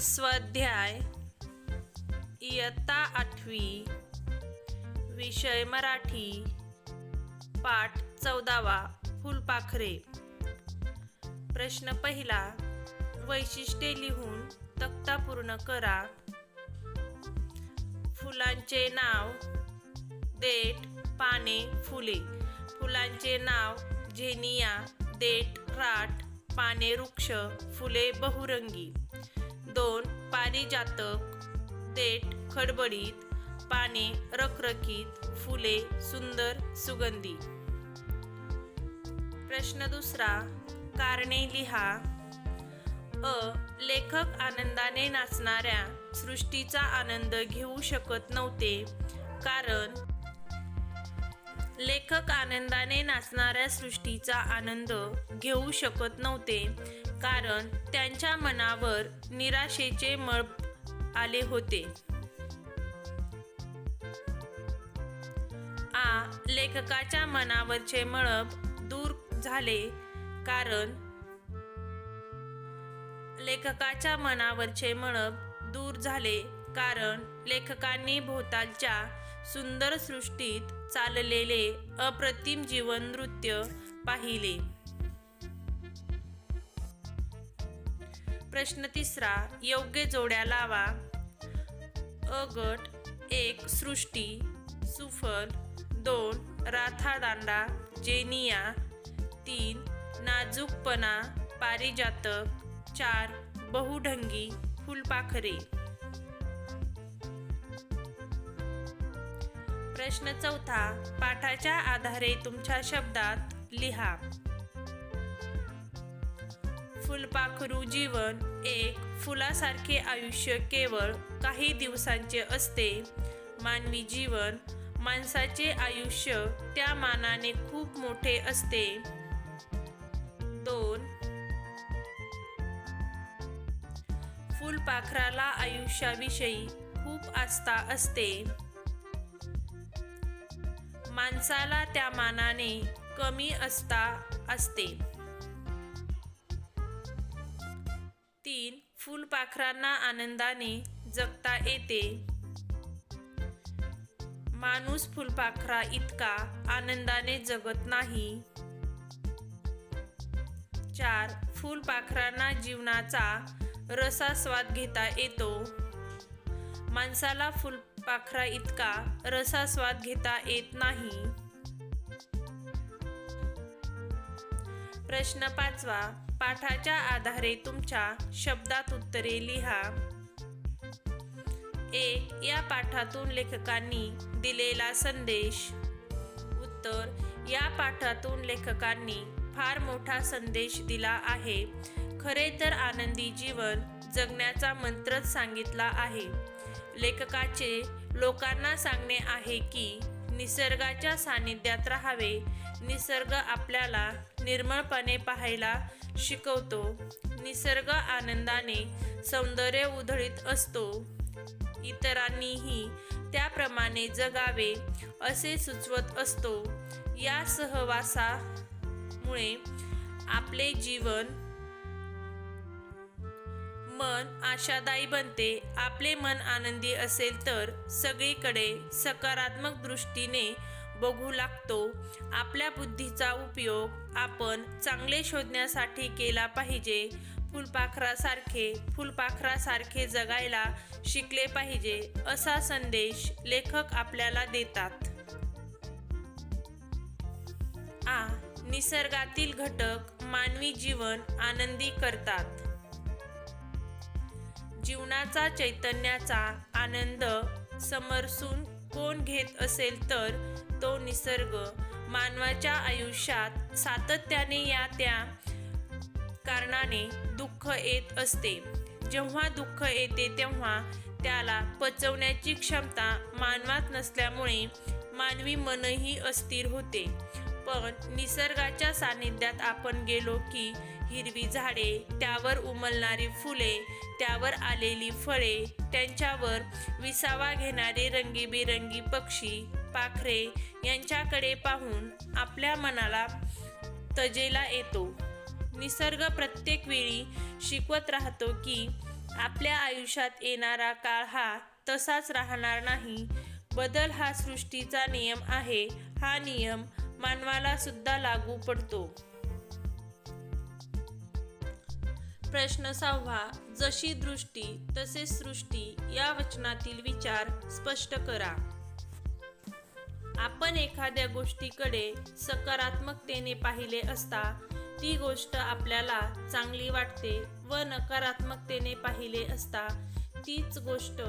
स्वाध्याय इयत्ता आठवी विषय मराठी पाठ चौदावा फुलपाखरे. प्रश्न पहिला वैशिष्ट्ये लिहून तक्ता पूर्ण करा. फुलांचे नाव देठ पाने फुले. फुलांचे नाव झेनिया देठ राट पाने वृक्ष फुले बहुरंगी. दोन पारिजातक देठ खडबडीत पाने रखरखीत फुले सुंदर सुगंधी. प्रश्न दुसरा कारणे लिहा. अ लेखक आनंदाने नाचणाऱ्या सृष्टीचा आनंद घेऊ शकत नव्हते कारण लेखक आनंदाने नाचणाऱ्या सृष्टीचा आनंद घेऊ शकत नव्हते. कारण त्यांच्या मनावर निराशेचे मळ आले होते. आ लेखकाच्या मनावरचे मळप दूर झाले. कारण लेखकाच्या मनावरचे मळप दूर झाले. कारण लेखकांनी भोवतालच्या सुंदर सृष्टीत चाललेले अप्रतिम जीवन नृत्य पाहिले. प्रश्न तिसरा योग्य जोड्या लावा. अ गट एक सृष्टी सुफल दोन राथादांडा जेनिया तीन नाजूकपणा पारिजातक चार बहुढंगी फुलपाखरे. प्रश्न चौथा पाठाच्या आधारे तुमच्या शब्दात लिहा. फुलपाखरू जीवन एक फुलासारखे आयुष्य केवळ काही दिवसांचे असते. मानवी जीवन माणसाचे आयुष्य त्या मानाने खूप मोठे असते. दोन फुलपाखराला आयुष्याविषयी खूप आस्था असते. माणसाला त्या मानाने कमी असता असते. तीन फुलपाखरांना आनंदाने जगता येते. माणूस फुलपाखरा इतका आनंदाने जगत नाही. चार फुलपाखरांना जीवनाचा रसास्वाद घेता येतो. माणसाला फुलपाखरा इतका रसास्वाद घेता येत नाही. प्रश्न पाचवा पाठाच्या आधारे तुमच्या शब्दात उत्तरे लिहा. एक या पाठातून लेखकांनी दिलेला संदेश. उत्तर या पाठातून लेखकांनी फार मोठा संदेश दिला आहे. खरे तर आनंदी जीवन जगण्याचा मंत्रच सांगितला आहे. लेखकाचे लोकांना सांगणे आहे की निसर्गाच्या सानिध्यात राहावे. निसर्ग आपल्याला निर्मळपणे पाहायला शिकवतो. निसर्ग आनंदाने सौंदर्य उधळीत असतो. इतरांनीही त्याप्रमाणे जगावे असे सुचवत असतो. या सहवासामुळे आपले जीवन मन आशादायी बनते आपले मन आनंदी असेल तर सगळीकडे सकारात्मक दृष्टीने बघू लागतो. आपल्या बुद्धीचा उपयोग आपण चांगले शोधण्यासाठी केला पाहिजे. फुलपाखरासारखे फुलपाखरासारखे जगायला शिकले पाहिजे असा संदेश लेखक आपल्याला देतात. आ. निसर्गातील घटक मानवी जीवन आनंदी करतात. जीवनाचा चैतन्याचा आनंद समरसून कोण घेत असेल तर तो निसर्ग. मानवाच्या आयुष्यात सातत्याने या त्या कारणाने दुःख येत असते. जेव्हा दुःख येते तेव्हा त्याला पचवण्याची क्षमता मानवात नसल्यामुळे मानवी मनही अस्थिर होते. पण निसर्गाच्या सानिध्यात आपण गेलो की हिरवी झाडे त्यावर उमलणारी फुले त्यावर आलेली फळे त्यांच्यावर विसावा घेणारे रंगीबेरंगी पक्षी पाखरे यांच्याकडे पाहून आपल्या मनाला तजेला येतो. निसर्ग प्रत्येक वेळी शिकवत राहतो की आपल्या आयुष्यात येणारा काळ हा तसाच राहणार नाही. बदल हा सृष्टीचा नियम आहे. हा नियम मानवाला सुद्धा लागू पडतो. प्रश्न सहावा जशी दृष्टी तसे सृष्टी या वचनातील विचार स्पष्ट करा. आपण एखाद्या गोष्टीकडे सकारात्मकतेने पाहिले असता ती गोष्ट आपल्याला चांगली वाटते व नकारात्मकतेने पाहिले असता तीच गोष्ट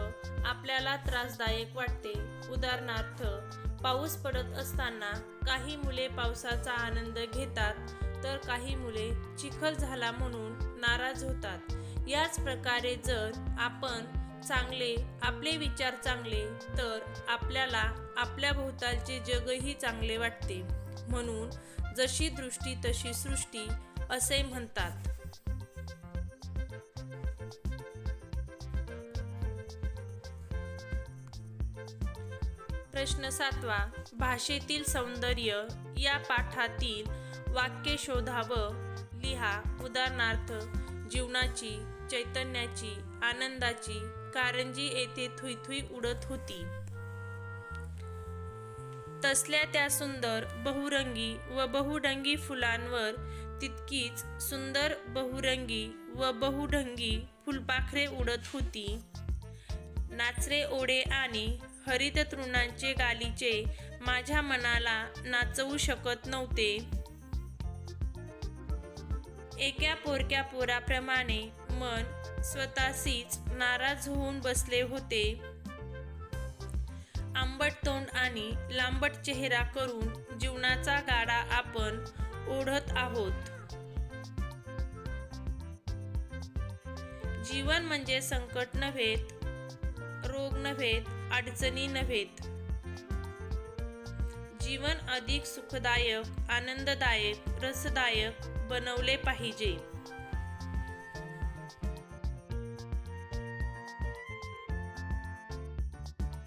आपल्याला त्रासदायक वाटते. उदाहरणार्थ पाऊस पडत असताना काही मुले पावसाचा आनंद घेतात तर काही मुले चिखल झाला म्हणून नाराज होतात. याच प्रकारे जर आपण चांगले आपले विचार चांगले तर आपल्याला आपल्या भोवतालचे जगही चांगले वाटते. म्हणून जशी दृष्टी तशी सृष्टी असे म्हणतात. प्रश्न सातवा भाषेतील सौंदर्य या पाठातील वाक्य शोधावं. लिहा उदाहरणार्थ जीवनाची चैतन्याची आनंदाची कारंजी येथे थुईथुई उडत होती. तसल्या त्या सुंदर बहुरंगी व बहुढंगी फुलांवर तितकीच सुंदर बहुरंगी व बहुढंगी फुलपाखरे उडत होती. नाचरे ओढे आणि हरित तृणांचे गालीचे माझ्या मनाला नाचवू शकत नव्हते. एका पोरक्या पोराप्रमाणे मन स्वतःशीच नाराज होऊन बसले होते. आंबट तोंड आणि लांबट चेहरा करून जीवनाचा गाडा आपण ओढत आहोत. जीवन म्हणजे संकट नव्हेत रोग नव्हेत अडचणी नव्हेत. जीवन अधिक सुखदायक आनंददायक रसदायक बनवले पाहिजे.